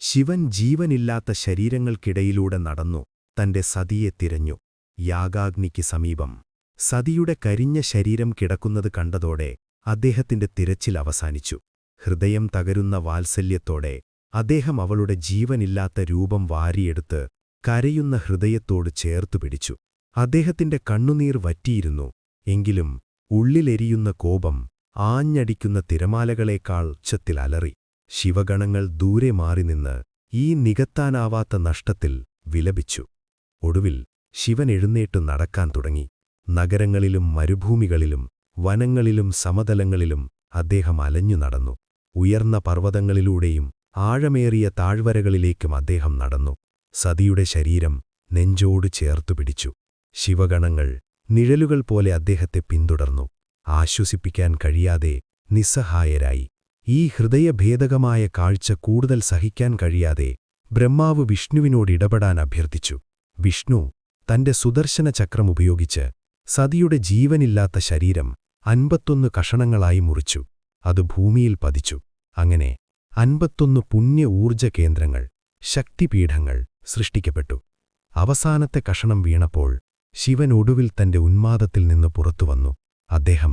ശിവൻ ജീവനില്ലാത്ത ശരീരങ്ങൾക്കിടയിലൂടെ നടന്നു. തന്റെ സതിയെ തിരഞ്ഞു. യാഗാഗ്നിക്ക് സമീപം. സതിയുടെ കരിഞ്ഞ ശരീരം കിടക്കുന്നത് കണ്ടതോടെ അദ്ദേഹത്തിന്റെ തിരച്ചിൽ അവസാനിച്ചു. ഹൃദയം തകരുന്ന വാത്സല്യത്തോടെ അദ്ദേഹം അവളുടെ ജീവനില്ലാത്ത രൂപം വാരിയെടുത്ത് കരയുന്ന ഹൃദയത്തോട് ചേർത്തു പിടിച്ചു. അദ്ദേഹത്തിന്റെ കണ്ണുനീർ വറ്റിയിരുന്നു. എങ്കിലും ഉള്ളിലെരിയുന്ന കോപം ആഞ്ഞടിക്കുന്ന തിരമാലകളേക്കാൾ ഉച്ചത്തിൽ അലറി. ശിവഗണങ്ങൾ ദൂരെ മാറി നിന്ന് ഈ നികത്താനാവാത്ത നഷ്ടത്തിൽ വിലപിച്ചു. ഒടുവിൽ ശിവൻ എഴുന്നേറ്റു നടക്കാൻ തുടങ്ങി. നഗരങ്ങളിലും മരുഭൂമികളിലും വനങ്ങളിലും സമതലങ്ങളിലും അദ്ദേഹം അലഞ്ഞു നടന്നു. ഉയർന്ന പർവതങ്ങളിലൂടെയും ആഴമേറിയ താഴ്വരകളിലേക്കും അദ്ദേഹം നടന്നു. സതിയുടെ ശരീരം നെഞ്ചോട് ചേർത്തു പിടിച്ചു. ശിവഗണങ്ങൾ നിഴലുകൾ പോലെ അദ്ദേഹത്തെ പിന്തുടർന്നു. ആശ്വസിപ്പിക്കാൻ കഴിയാതെ നിസ്സഹായരായി. ഈ ഹൃദയഭേദകമായ കാഴ്ച കൂടുതൽ സഹിക്കാൻ കഴിയാതെ ബ്രഹ്മാവ് വിഷ്ണുവിനോട് ഇടപെടാൻ അഭ്യർത്ഥിച്ചു. വിഷ്ണു തന്റെ സുദർശന ചക്രം ഉപയോഗിച്ച് സതിയുടെ ജീവനില്ലാത്ത ശരീരം അൻപത്തൊന്ന് കഷണങ്ങളായി മുറിച്ചു. അത് ഭൂമിയിൽ പതിച്ചു. അങ്ങനെ അൻപത്തൊന്ന് പുണ്യ ഊർജ കേന്ദ്രങ്ങൾ ശക്തിപീഠങ്ങൾ സൃഷ്ടിക്കപ്പെട്ടു. അവസാനത്തെ കഷണം വീണപ്പോൾ ശിവൻ ഒടുവിൽ തന്റെ ഉന്മാദത്തിൽ നിന്ന് പുറത്തുവന്നു. അദ്ദേഹം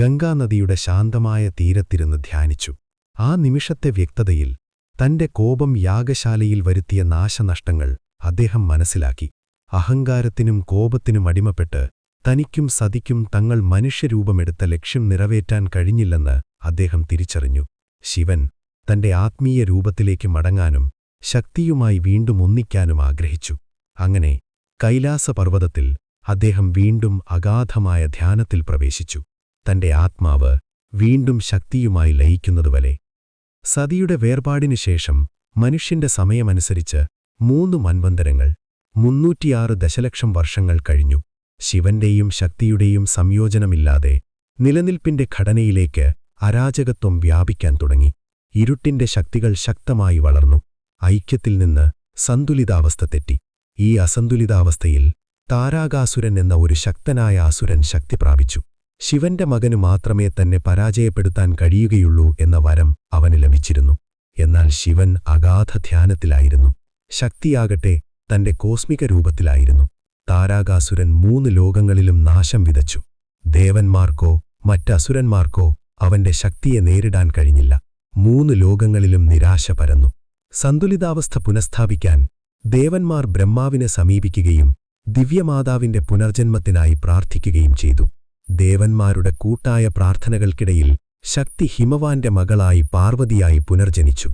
ഗംഗാനദിയുടെ ശാന്തമായ തീരത്തിരുന്ന് ധ്യാനിച്ചു. ആ നിമിഷത്തെ വ്യക്തതയിൽ തന്റെ കോപം യാഗശാലയിൽ വരുത്തിയ നാശനഷ്ടങ്ങൾ അദ്ദേഹം മനസ്സിലാക്കി. അഹങ്കാരത്തിനും കോപത്തിനും അടിമപ്പെട്ട് തനിക്കും സതിക്കും തങ്ങൾ മനുഷ്യരൂപമെടുത്ത ലക്ഷ്യം നിറവേറ്റാൻ കഴിഞ്ഞില്ലെന്ന് അദ്ദേഹം തിരിച്ചറിഞ്ഞു. ശിവൻ തന്റെ ആത്മീയ രൂപത്തിലേക്ക് മടങ്ങാനും ശക്തിയുമായി വീണ്ടും ഒന്നിക്കാനും ആഗ്രഹിച്ചു. അങ്ങനെ കൈലാസപർവതത്തിൽ അദ്ദേഹം വീണ്ടും അഗാധമായ ധ്യാനത്തിൽ പ്രവേശിച്ചു. തന്റെ ആത്മാവ് വീണ്ടും ശക്തിയുമായി ലയിക്കുന്നതുവരെ. സതിയുടെ വേർപാടിനു ശേഷം മനുഷ്യന്റെ സമയമനുസരിച്ച് മൂന്ന് മൻവന്തരങ്ങൾ മുന്നൂറ്റിയാറ് ദശലക്ഷം വർഷങ്ങൾ കഴിഞ്ഞു. ശിവന്റെയും ശക്തിയുടെയും സംയോജനമില്ലാതെ നിലനിൽപ്പിന്റെ ഘടനയിലേക്ക് അരാജകത്വം വ്യാപിക്കാൻ തുടങ്ങി. ഇരുട്ടിന്റെ ശക്തികൾ ശക്തമായി വളർന്നു. ഐക്യത്തിൽ നിന്ന് സന്തുലിതാവസ്ഥ തെറ്റി. ഈ അസന്തുലിതാവസ്ഥയിൽ താരാകാസുരൻ എന്ന ഒരു ശക്തനായ അസുരൻ ശക്തി പ്രാപിച്ചു. ശിവന്റെ മകനു മാത്രമേ തന്നെ പരാജയപ്പെടുത്താൻ കഴിയുകയുള്ളൂ എന്ന വരം അവന് ലഭിച്ചിരുന്നു. എന്നാൽ ശിവൻ അഗാധ ധ്യാനത്തിലായിരുന്നു ശക്തിയാകട്ടെ തന്റെ കോസ്മിക രൂപത്തിലായിരുന്നു. താരാകാസുരൻ മൂന്ന് ലോകങ്ങളിലും നാശം വിതച്ചു. ദേവന്മാർക്കോ മറ്റസുരന്മാർക്കോ അവന്റെ ശക്തിയെ നേരിടാൻ കഴിഞ്ഞില്ല. മൂന്ന് ലോകങ്ങളിലും നിരാശ പരന്നു. സന്തുലിതാവസ്ഥ പുനഃസ്ഥാപിക്കാൻ ദേവന്മാർ ബ്രഹ്മാവിനെ സമീപിക്കുകയും ദിവ്യമാതാവിന്റെ പുനർജന്മത്തിനായി പ്രാർത്ഥിക്കുകയും ചെയ്തു. ദേവന്മാരുടെ കൂട്ടായ പ്രാർത്ഥനകൾക്കിടയിൽ ശക്തി ഹിമവാന്റെ മകളായി പാർവതിയായി പുനർജനിച്ചു.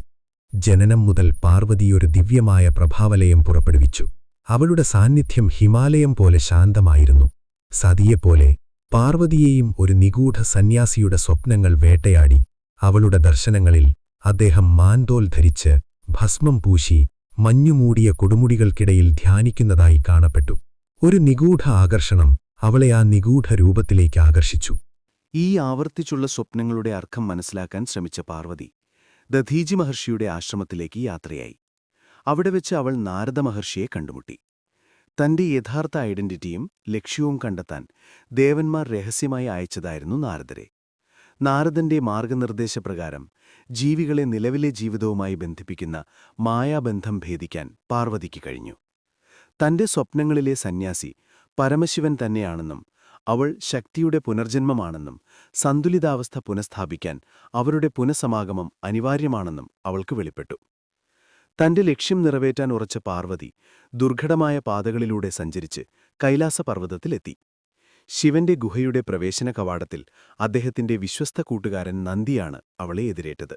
ജനനം മുതൽ പാർവതിയൊരു ദിവ്യമായ പ്രഭാവലയം പുറപ്പെടുവിച്ചു. അവളുടെ സാന്നിധ്യം ഹിമാലയം പോലെ ശാന്തമായിരുന്നു. സതിയെപ്പോലെ പാർവതിയെയും ഒരു നിഗൂഢ സന്യാസിയുടെ സ്വപ്നങ്ങൾ വേട്ടയാടി അവളുടെ ദർശനങ്ങളിൽ അദ്ദേഹം മാൻതോൽ ധരിച്ച് ഭസ്മം പൂശി മഞ്ഞുമൂടിയ കൊടുമുടികൾക്കിടയിൽ ധ്യാനിക്കുന്നതായി കാണപ്പെട്ടു. ഒരു നിഗൂഢ ആകർഷണം അവളെ ആ നിഗൂഢ രൂപത്തിലേക്ക് ആകർഷിച്ചു. ഈ ആവർത്തിച്ചുള്ള സ്വപ്നങ്ങളുടെ അർത്ഥം മനസ്സിലാക്കാൻ ശ്രമിച്ച പാർവതി ദധീജി മഹർഷിയുടെ ആശ്രമത്തിലേക്ക് യാത്രയായി. അവിടെ വെച്ച് അവൾ നാരദ മഹർഷിയെ കണ്ടുമുട്ടി. തന്റെ യഥാർത്ഥ ഐഡന്റിറ്റിയും ലക്ഷ്യവും കണ്ടെത്താൻ ദേവന്മാർ രഹസ്യമായി അയച്ചതായിരുന്നു നാരദരെ. നാരദന്റെ മാർഗനിർദ്ദേശപ്രകാരം ജീവികളെ നിലവിലെ ജീവിതവുമായി ബന്ധിപ്പിക്കുന്ന മായാബന്ധം ഭേദിക്കാൻ പാർവതിക്ക് കഴിഞ്ഞു. തന്റെ സ്വപ്നങ്ങളിലെ സന്യാസി പരമശിവൻ തന്നെയാണെന്നും അവൾ ശക്തിയുടെ പുനർജന്മമാണെന്നും സന്തുലിതാവസ്ഥ പുനഃസ്ഥാപിക്കാൻ അവരുടെ പുനഃസമാഗമം അനിവാര്യമാണെന്നും അവൾക്ക് വെളിപ്പെട്ടു. തന്റെ ലക്ഷ്യം നിറവേറ്റാൻ ഉറച്ച പാർവതി ദുർഘടമായ പാതകളിലൂടെ സഞ്ചരിച്ച് കൈലാസപർവതത്തിലെത്തി. ശിവന്റെ ഗുഹയുടെ പ്രവേശന കവാടത്തിൽ അദ്ദേഹത്തിന്റെ വിശ്വസ്ത കൂട്ടുകാരൻ നന്ദിയാണ് അവളെ എതിരേറ്റത്.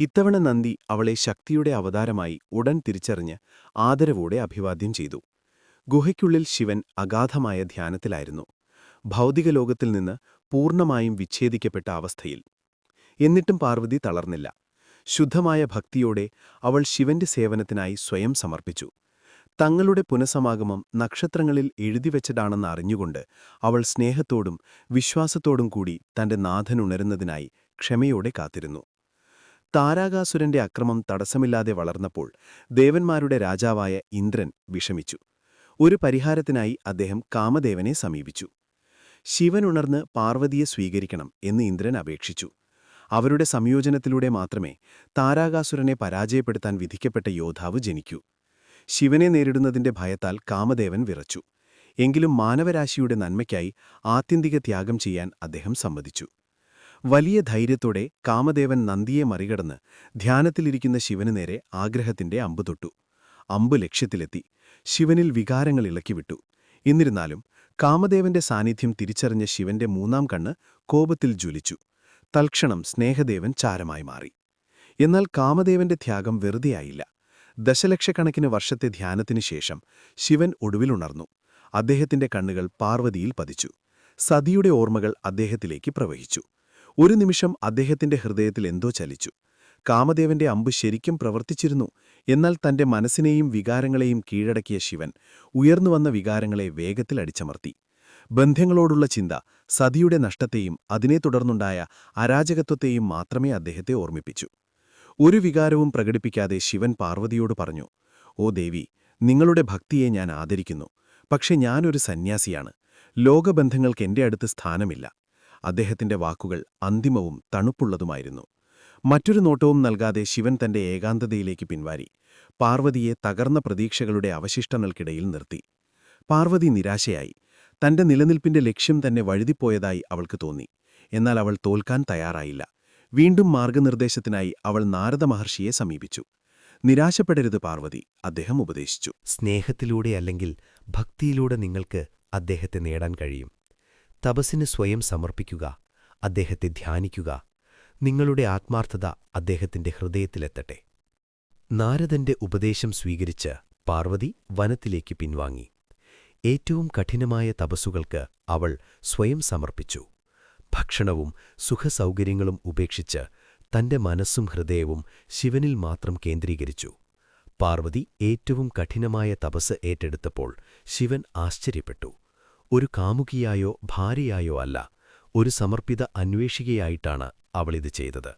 ഇത്തവണ നന്ദി അവളെ ശക്തിയുടെ അവതാരമായി ഉടൻ തിരിച്ചറിഞ്ഞ് ആദരവോടെ അഭിവാദ്യം ചെയ്തു. ഗുഹയ്ക്കുള്ളിൽ ശിവൻ അഗാധമായ ധ്യാനത്തിലായിരുന്നു. ഭൗതിക ലോകത്തിൽ നിന്ന് പൂർണമായും വിച്ഛേദിക്കപ്പെട്ട അവസ്ഥയിൽ. എന്നിട്ടും പാർവതി തളർന്നില്ല. ശുദ്ധമായ ഭക്തിയോടെ അവൾ ശിവന്റെ സേവനത്തിനായി സ്വയം സമർപ്പിച്ചു. തങ്ങളുടെ പുനസമാഗമം നക്ഷത്രങ്ങളിൽ എഴുതിവെച്ചതാണെന്ന് അറിഞ്ഞുകൊണ്ട് അവൾ സ്നേഹത്തോടും വിശ്വാസത്തോടും കൂടി തന്റെ നാഥനുണരുന്നതിനായി ക്ഷമയോടെ കാത്തിരുന്നു. താരാകാസുരന്റെ അക്രമം തടസ്സമില്ലാതെ വളർന്നപ്പോൾ ദേവന്മാരുടെ രാജാവായ ഇന്ദ്രൻ വിഷമിച്ചു. ഒരു പരിഹാരത്തിനായി അദ്ദേഹം കാമദേവനെ സമീപിച്ചു. ശിവനുണർന്ന് പാർവതിയെ സ്വീകരിക്കണം എന്ന് ഇന്ദ്രൻ അപേക്ഷിച്ചു. അവരുടെ സംയോജനത്തിലൂടെ മാത്രമേ താരാകാസുരനെ പരാജയപ്പെടുത്താൻ വിധിക്കപ്പെട്ട യോദ്ധാവ് ജനിക്കൂ. ശിവനെ നേരിടുന്നതിന്റെ ഭയത്താൽ കാമദേവൻ വിറച്ചു. എങ്കിലും മാനവരാശിയുടെ നന്മയ്ക്കായി ആത്യന്തിക ത്യാഗം ചെയ്യാൻ അദ്ദേഹം സമ്മതിച്ചു. വലിയ ധൈര്യത്തോടെ കാമദേവൻ നന്ദിയെ മറികടന്ന് ധ്യാനത്തിലിരിക്കുന്ന ശിവനു നേരെ ആഗ്രഹത്തിന്റെ അമ്പ് തൊട്ടു. അമ്പ് ലക്ഷ്യത്തിലെത്തി. ശിവനിൽ വികാരങ്ങൾ ഇളക്കിവിട്ടു. എന്നിരുന്നാലും കാമദേവന്റെ സാന്നിധ്യം തിരിച്ചറിഞ്ഞ ശിവന്റെ മൂന്നാം കണ്ണ് കോപത്തിൽ ജ്വലിച്ചു. തൽക്ഷണം സ്നേഹദേവൻ ചാരമായി മാറി. എന്നാൽ കാമദേവന്റെ ത്യാഗം വെറുതെയായില്ല. ദശലക്ഷക്കണക്കിന് വർഷത്തെ ധ്യാനത്തിനു ശേഷം ശിവൻ ഒടുവിലുണർന്നു. അദ്ദേഹത്തിന്റെ കണ്ണുകൾ പാർവതിയിൽ പതിച്ചു. സതിയുടെ ഓർമ്മകൾ അദ്ദേഹത്തിലേക്ക് പ്രവഹിച്ചു. ഒരു നിമിഷം അദ്ദേഹത്തിന്റെ ഹൃദയത്തിൽ എന്തോ ചലിച്ചു. കാമദേവന്റെ അമ്പ് ശരിക്കും പ്രവർത്തിച്ചിരുന്നു. എന്നാൽ തന്റെ മനസ്സിനെയും വികാരങ്ങളെയും കീഴടക്കിയ ശിവൻ ഉയർന്നുവന്ന വികാരങ്ങളെ വേഗത്തിൽ അടിച്ചമർത്തി. ബന്ധങ്ങളോടുള്ള ചിന്ത സതിയുടെ നഷ്ടത്തെയും അതിനെ തുടർന്നുണ്ടായ അരാജകത്വത്തെയും മാത്രമേ അദ്ദേഹത്തെ ഓർമ്മിപ്പിച്ചു. ഒരു വികാരവും പ്രകടിപ്പിക്കാതെ ശിവൻ പാർവതിയോട് പറഞ്ഞു ഓ ദേവി നിങ്ങളുടെ ഭക്തിയെ ഞാൻ ആദരിക്കുന്നു. പക്ഷെ ഞാനൊരു സന്യാസിയാണ്. ലോകബന്ധങ്ങൾക്ക് എന്റെ അടുത്ത് സ്ഥാനമില്ല. അദ്ദേഹത്തിന്റെ വാക്കുകൾ അന്തിമവും തണുപ്പുള്ളതുമായിരുന്നു. മറ്റൊരു നോട്ടവും നൽകാതെ ശിവൻ തന്റെ ഏകാന്തതയിലേക്ക് പിൻവാരി. പാർവതിയെ തകർന്ന പ്രതീക്ഷകളുടെ അവശിഷ്ടങ്ങൾക്കിടയിൽ നിർത്തി. പാർവതി നിരാശയായി. തന്റെ നിലനിൽപ്പിന്റെ ലക്ഷ്യം തന്നെ വഴുതിപ്പോയതായി അവൾക്ക് തോന്നി. എന്നാൽ അവൾ തോൽക്കാൻ തയ്യാറായില്ല. വീണ്ടും മാർഗനിർദ്ദേശത്തിനായി അവൾ നാരദ മഹർഷിയെ സമീപിച്ചു. നിരാശപ്പെടരുത് പാർവതി അദ്ദേഹം ഉപദേശിച്ചു. സ്നേഹത്തിലൂടെ അല്ലെങ്കിൽ ഭക്തിയിലൂടെ നിങ്ങൾക്ക് അദ്ദേഹത്തെ നേടാൻ കഴിയും. തപസ്സിന് സ്വയം സമർപ്പിക്കുക അദ്ദേഹത്തെ ധ്യാനിക്കുക നിങ്ങളുടെ ആത്മാർത്ഥത അദ്ദേഹത്തിന്റെ ഹൃദയത്തിലെത്തട്ടെ. നാരദന്റെ ഉപദേശം സ്വീകരിച്ച് പാർവതി വനത്തിലേക്ക് പിൻവാങ്ങി. ഏറ്റവും കഠിനമായ തപസ്സുകൾക്ക് അവൾ സ്വയം സമർപ്പിച്ചു. ഭക്ഷണവും സുഖസൗകര്യങ്ങളും ഉപേക്ഷിച്ച് തന്റെ മനസ്സും ഹൃദയവും ശിവനിൽ മാത്രം കേന്ദ്രീകരിച്ചു. പാർവതി ഏറ്റവും കഠിനമായ തപസ് ഏറ്റെടുത്തപ്പോൾ ശിവൻ ആശ്ചര്യപ്പെട്ടു. ഒരു കാമുകിയായോ ഭാര്യയായോ അല്ല ഒരു സമർപ്പിത അന്വേഷികയായിട്ടാണ് അവളിത് ചെയ്തത്.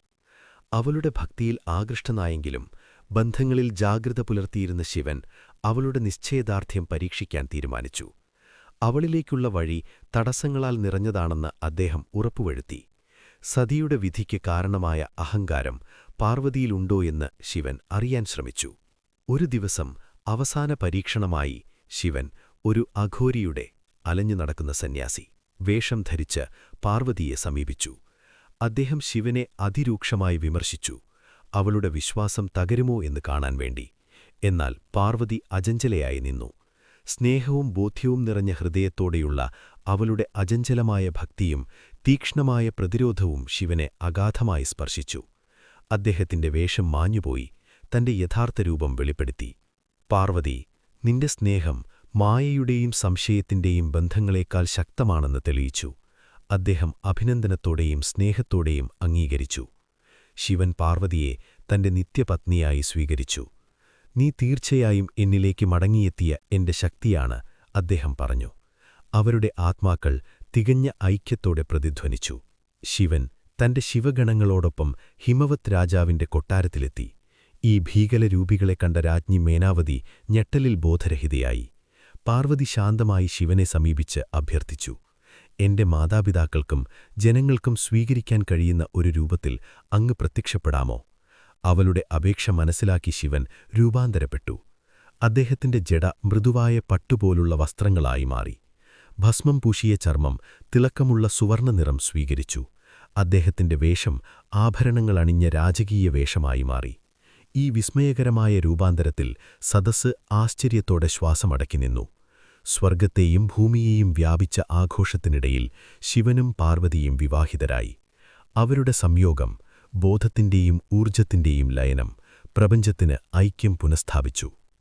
അവളുടെ ഭക്തിയിൽ ആകൃഷ്ടനായെങ്കിലും ബന്ധങ്ങളിൽ ജാഗ്രത പുലർത്തിയിരുന്ന ശിവൻ അവളുടെ നിശ്ചയദാർഢ്യം പരീക്ഷിക്കാൻ തീരുമാനിച്ചു. അവളിലേക്കുള്ള വഴി തടസ്സങ്ങളാൽ നിറഞ്ഞതാണെന്ന് അദ്ദേഹം ഉറപ്പുവരുത്തി. സതിയുടെ വിധിക്ക് കാരണമായ അഹങ്കാരം പാർവതിയിലുണ്ടോ എന്ന് ശിവൻ അറിയാൻ ശ്രമിച്ചു. ഒരു ദിവസം അവസാന പരീക്ഷണമായി ശിവൻ ഒരു അഘോരിയുടെ അലഞ്ഞു നടക്കുന്ന സന്യാസി വേഷം ധരിച്ച് പാർവതിയെ സമീപിച്ചു. അദ്ദേഹം ശിവനെ അതിരൂക്ഷമായി വിമർശിച്ചു. അവളുടെ വിശ്വാസം തകരുമോ എന്ന് കാണാൻ വേണ്ടി. എന്നാൽ പാർവതി അജഞ്ചലയായി നിന്നു. സ്നേഹവും ബോധ്യവും നിറഞ്ഞ ഹൃദയത്തോടെയുള്ള അവളുടെ അജഞ്ചലമായ ഭക്തിയും തീക്ഷ്ണമായ പ്രതിരോധവും ശിവനെ അഗാധമായി സ്പർശിച്ചു. അദ്ദേഹത്തിന്റെ വേഷം മാഞ്ഞുപോയി. തന്റെ യഥാർത്ഥ രൂപം വെളിപ്പെടുത്തി. പാർവതി നിന്റെ സ്നേഹം മായയുടെയും സംശയത്തിന്റെയും ബന്ധങ്ങളേക്കാൾ ശക്തമാണെന്ന് തെളിയിച്ചു. അദ്ദേഹം അഭിനന്ദനത്തോടെയും സ്നേഹത്തോടെയും അംഗീകരിച്ചു. ശിവൻ പാർവതിയെ തന്റെ നിത്യപത്നിയായി സ്വീകരിച്ചു. നീ തീർച്ചയായും എന്നിലേക്ക് മടങ്ങിയെത്തിയ എന്റെ ശക്തിയാണ് അദ്ദേഹം പറഞ്ഞു. അവരുടെ ആത്മാക്കൾ തികഞ്ഞ ഐക്യത്തോടെ പ്രതിധ്വനിച്ചു. ശിവൻ തന്റെ ശിവഗണങ്ങളോടൊപ്പം ഹിമവത് രാജാവിന്റെ കൊട്ടാരത്തിലെത്തി. ഈ ഭീകരരൂപികളെ കണ്ട രാജ്ഞി മേനാവതി ഞെട്ടലിൽ ബോധരഹിതയായി. പാർവതി ശാന്തമായി ശിവനെ സമീപിച്ച് അഭ്യർത്ഥിച്ചു. എന്റെ മാതാപിതാക്കൾക്കും ജനങ്ങൾക്കും സ്വീകരിക്കാൻ കഴിയുന്ന ഒരു രൂപത്തിൽ അങ്ങ് പ്രത്യക്ഷപ്പെടാമോ? അവളുടെ അപേക്ഷ മനസ്സിലാക്കി ശിവൻ രൂപാന്തരപ്പെട്ടു. അദ്ദേഹത്തിന്റെ ജട മൃദുവായ പട്ടുപോലുള്ള വസ്ത്രങ്ങളായി മാറി. ഭസ്മം പൂശിയ ചർമ്മം തിളക്കമുള്ള സുവർണ നിറം സ്വീകരിച്ചു. അദ്ദേഹത്തിന്റെ വേഷം ആഭരണങ്ങൾ അണിഞ്ഞ രാജകീയ വേഷമായി മാറി. ഈ വിസ്മയകരമായ രൂപാന്തരത്തിൽ സദസ്സ് ആശ്ചര്യത്തോടെ ശ്വാസമടക്കി നിന്നു. സ്വർഗത്തെയും ഭൂമിയെയും വ്യാപിച്ച ആഘോഷത്തിനിടയിൽ ശിവനും പാർവതിയും വിവാഹിതരായി. അവരുടെ സംയോഗം ബോധത്തിന്റെയും ഊർജത്തിന്റെയും ലയനം പ്രപഞ്ചത്തിന് ഐക്യം പുനഃസ്ഥാപിച്ചു.